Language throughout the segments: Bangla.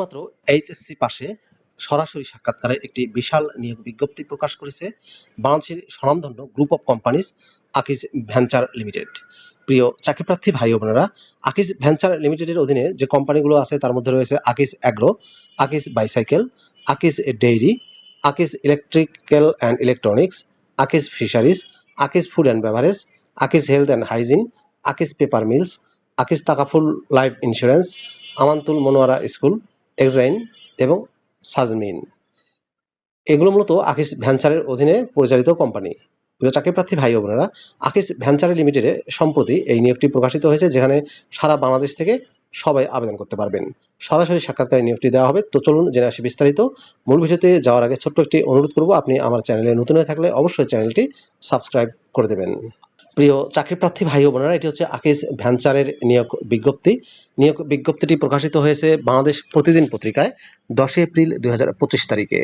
মাত্র এইচএসসি পাশে সরাসরি সাক্ষাৎকারে একটি বিশাল নিয়োগ বিজ্ঞপ্তি প্রকাশ করেছে বাংলাদেশের স্বনামধন্য group of companies Akij venture limited. প্রিয় চাকরিপ্রার্থী ভাই বোনেরা, আকিজ ভেঞ্চার লিমিটেডের অধীনে যে কোম্পানিগুলো আছে তার মধ্যে রয়েছে Akij agro, Akij bicycle, Akij dairy, Akij electrical and electronics, Akij fisheries, Akij food and beverage, Akij health and hygiene, Akij paper mills, Akij Takaful life insurance, Amantul Monowara school exine এবং সাজমিন এগুলো মূলত আকিস ভ্যানচারের অধীনে পরিচালিত কোম্পানি প্রিয় চাকরিপ্রার্থী ভাই বোনেরা, আকিস ভ্যাঞ্চারের লিমিটেডে সম্প্রতি এই নিয়োগটি প্রকাশিত হয়েছে, যেখানে সারা বাংলাদেশ থেকে সবাই আবেদন করতে পারবেন। সরাসরি সাক্ষাৎকারে নিয়োগটি দেওয়া হবে। তো চলুন জেনে আসি বিস্তারিত। মূল ভিডিওতে যাওয়ার আগে ছোট্ট একটি অনুরোধ করব, আপনি আমার চ্যানেলে নতুন হয়ে থাকলে অবশ্যই চ্যানেলটি সাবস্ক্রাইব করে দেবেন। প্রিয় চাকরি প্রার্থী ভাই বোনেরা, এটি হচ্ছে আকিস ভ্যানচারের নিয়োগ বিজ্ঞপ্তি। নিয়োগ বিজ্ঞপ্তিটি প্রকাশিত হয়েছে বাংলাদেশ প্রতিদিন পত্রিকায়, দশই এপ্রিল দুই হাজার পঁচিশ তারিখে।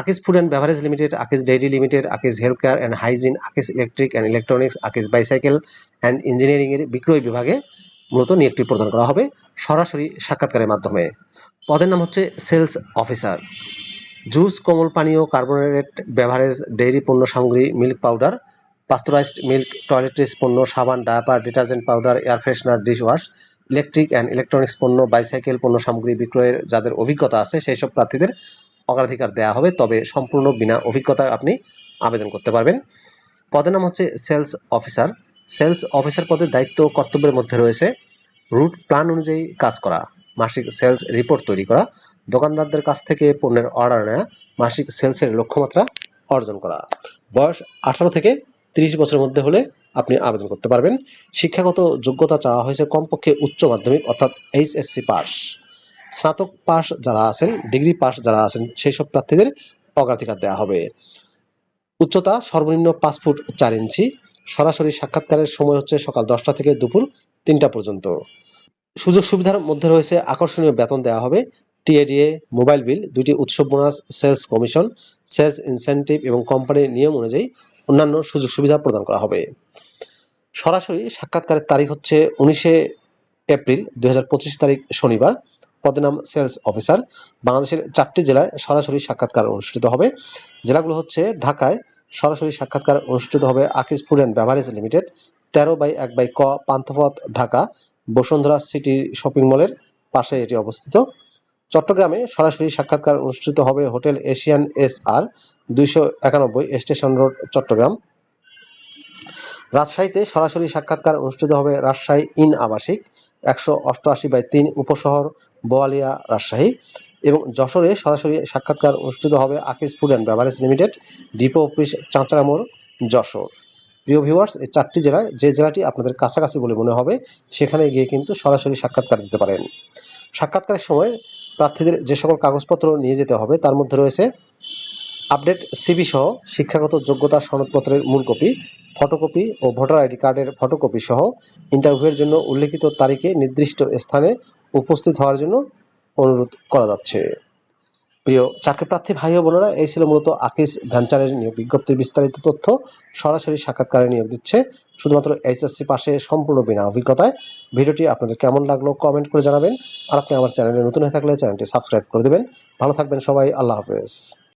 Akij food and beverage limited, Akij dairy limited, Akij health care and hygiene, Akij electric and electronics, Akij bicycle and ইঞ্জিনিয়ারিংয়ের বিক্রয় বিভাগে মূলত নিয়োগটি প্রদান করা হবে সরাসরি সাক্ষাৎকারের মাধ্যমে। পদের নাম হচ্ছে সেলস অফিসার। জুস, কোমল পানীয় কার্বোনেটেড বেভারেজ, ডেইরি পণ্য সামগ্রী, milk powder, pasteurised milk, toiletries পণ্য, সাবান, diaper, detergent powder, air freshener dish wash electric and electronics পণ্য, বাইসাইকেল পণ্য সামগ্রী বিক্রয়ের যাদের অভিজ্ঞতা আছে, সেই সব প্রার্থীদের অগ্রাধিকার দেওয়া হবে। তবে সম্পূর্ণ বিনা অভিজ্ঞতায় আপনি আবেদন করতে পারবেন। পদের নাম হচ্ছে সেলস অফিসার। সেলস অফিসার পদের দায়িত্ব কর্তব্যের মধ্যে রয়েছে। রুট প্ল্যান অনুযায়ী কাজ করা, মাসিক সেলস রিপোর্ট তৈরি করা, দোকানদারদের কাছ থেকে পণ্যের অর্ডার নেওয়া মাসিক সেলসের লক্ষ্যমাত্রা অর্জন করা। বয়স আঠারো থেকে তিরিশ বছরের মধ্যে হলে আপনি আবেদন করতে পারবেন। শিক্ষাগত যোগ্যতা চাওয়া হয়েছে কমপক্ষে উচ্চ মাধ্যমিক, অর্থাৎ এইচএসসি পাস। স্নাতক পাস যারা আছেন, ডিগ্রি পাস যারা আছেন সেই সব প্রার্থীদের অগ্রাধিকার দেওয়া হবে। উচ্চতা সর্বনিম্ন পাঁচ ফুট চার ইঞ্চি সরাসরি সাক্ষাৎকারের সময় হচ্ছে সকাল দশটা থেকে দুপুর তিনটা পর্যন্ত। সুযোগ সুবিধার মধ্যে রয়েছে আকর্ষণীয় বেতন দেওয়া হবে, টিএডিএ, মোবাইল বিল দুটি উৎসব bonus, sales commission, sales incentive এবং কোম্পানির নিয়ম অনুযায়ী অন্যান্য সুযোগ সুবিধা প্রদান করা হবে। সরাসরি সাক্ষাৎকারের তারিখ হচ্ছে উনিশে এপ্রিল দু হাজার পঁচিশ তারিখ শনিবার। পদের নাম সেলস অফিসার। বাংলাদেশের চারটি জেলায় সরাসরি সাক্ষাৎকার অনুষ্ঠিত হবে। জেলাগুলো হচ্ছে ঢাকায় সরাসরি সাক্ষাৎকার অনুষ্ঠিত হবে Akij food and beverage limited, তেরো বাই এক বাই ক পান্থপথ, ঢাকা, বসুন্ধরা সিটি শপিং মলের পাশে এটি অবস্থিত। চট্টগ্রামে সরাসরি সাক্ষাৎকার অনুষ্ঠিত হবে হোটেল এশিয়ান এস আর দুইশো একানব্বই স্টেশন রোড, চট্টগ্রাম। রাজশাহীতে সরাসরি সাক্ষাৎকার অনুষ্ঠিত হবে রাজশাহী ইন আবাসিক, একশো অষ্টআশি বাই তিন উপশহর, বোয়ালিয়া, রাজশাহী। এবং যশোরে সরাসরি সাক্ষাৎকার অনুষ্ঠিত হবে Akij food and beverage limited, depot office চাঁচড়ামোড়, Jessore. প্রিয় ভিউয়ার্স, এই চারটি জেলায় যে জেলাটি আপনাদের কাছাকাছি বলে মনে হবে, সেখানে গিয়ে কিন্তু সরাসরি সাক্ষাৎকার দিতে পারেন। সাক্ষাৎকারের সময় প্রার্থীদের যে সকল কাগজপত্র নিয়ে যেতে হবে, তার মধ্যে রয়েছে আপডেট সিবি সহ শিক্ষাগত যোগ্যতা সনদপত্রের মূল কপি, ফটোকপি ও ভোটার আইডি কার্ডের ফটোকপি সহ ইন্টারভিউয়ের জন্য উল্লেখিত তারিখে নির্দিষ্ট স্থানে উপস্থিত হওয়ার জন্য অনুরোধ করা যাচ্ছে। প্রিয় চাকরি প্রার্থী ভাই ও বোনেরা, এই ছিল মূলত আকিস ভেঞ্চারের নিয়োগ বিজ্ঞপ্তির বিস্তারিত তথ্য। সরাসরি সাক্ষাৎকারে নিয়োগ দিচ্ছে শুধুমাত্র এইচএসসি পাশে সম্পূর্ণ বিনা অভিজ্ঞতায়। ভিডিওটি আপনাদের কেমন লাগল কমেন্ট করে জানাবেন। আর আপনি আমার চ্যানেলে নতুন হয়ে থাকলে চ্যানেলটি সাবস্ক্রাইব করে দেবেন। ভালো থাকবেন সবাই, আল্লাহ হাফেজ।